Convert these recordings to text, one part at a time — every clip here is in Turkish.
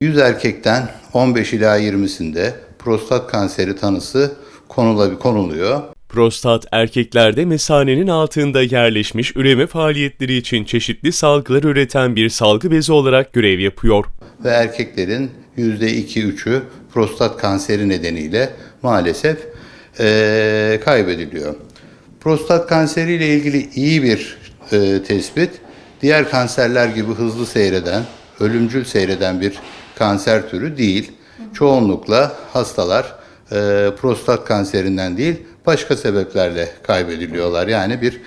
100 erkekten 15 ila 20'sinde prostat kanseri tanısı konuluyor. Prostat erkeklerde mesanenin altında yerleşmiş üreme faaliyetleri için çeşitli salgılar üreten bir salgı bezi olarak görev yapıyor. Ve erkeklerin %2-3'ü prostat kanseri nedeniyle maalesef eee, kaybediliyor. Prostat kanseri ile ilgili iyi bir eee, tespit, diğer kanserler gibi hızlı seyreden, ölümcül seyreden bir kanser türü değil. Çoğunlukla hastalar eee, prostat kanserinden değil, başka sebeplerle kaybediliyorlar. Yani bir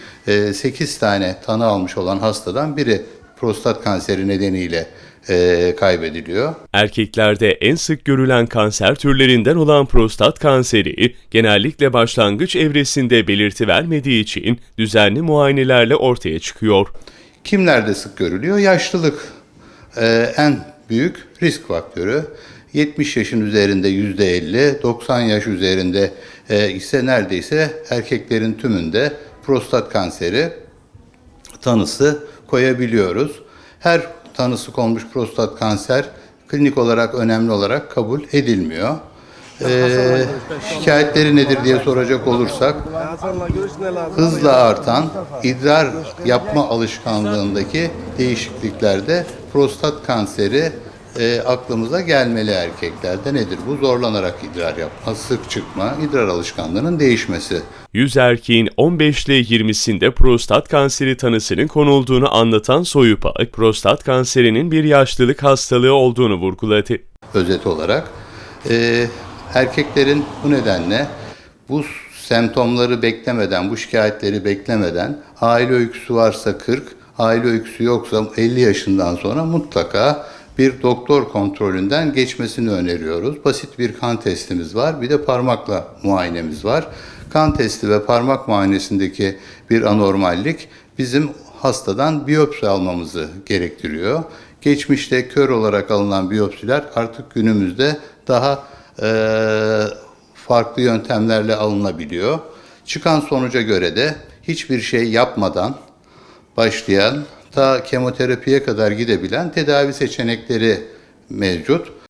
8 tane tanı almış olan hastadan biri prostat kanseri nedeniyle eee, kaybediliyor. Erkeklerde en sık görülen kanser türlerinden olan prostat kanseri genellikle başlangıç evresinde belirti vermediği için düzenli muayenelerle ortaya çıkıyor. Kimlerde sık görülüyor? Yaşlılık en büyük risk faktörü. 70 yaşın üzerinde %50, 90 yaş üzerinde eee, ise neredeyse erkeklerin tümünde prostat kanseri tanısı koyabiliyoruz. Her tanısı konmuş prostat kanser klinik olarak önemli olarak kabul edilmiyor. Ee, şikayetleri nedir diye soracak olursak hızla artan idrar yapma alışkanlığındaki değişikliklerde prostat kanseri e, aklımıza gelmeli erkeklerde. Nedir bu? Zorlanarak idrar yapma, sık çıkma, idrar alışkanlığının değişmesi. 100 erkeğin 15 ile 20'sinde prostat kanseri tanısının konulduğunu anlatan Soyupa, prostat kanserinin bir yaşlılık hastalığı olduğunu vurguladı. özet olarak. Ee, erkeklerin bu nedenle bu semptomları beklemeden, bu şikayetleri beklemeden aile öyküsü varsa 40, aile öyküsü yoksa 50 yaşından sonra mutlaka bir doktor kontrolünden geçmesini öneriyoruz. Basit bir kan testimiz var, bir de parmakla muayenemiz var. Kan testi ve parmak muayenesindeki bir anormallik bizim hastadan biyopsi almamızı gerektiriyor. Geçmişte kör olarak alınan biyopsiler artık günümüzde daha eee, farklı yöntemlerle alınabiliyor. Çıkan sonuca göre de hiçbir şey yapmadan başlayan ta kemoterapiye kadar gidebilen tedavi seçenekleri mevcut.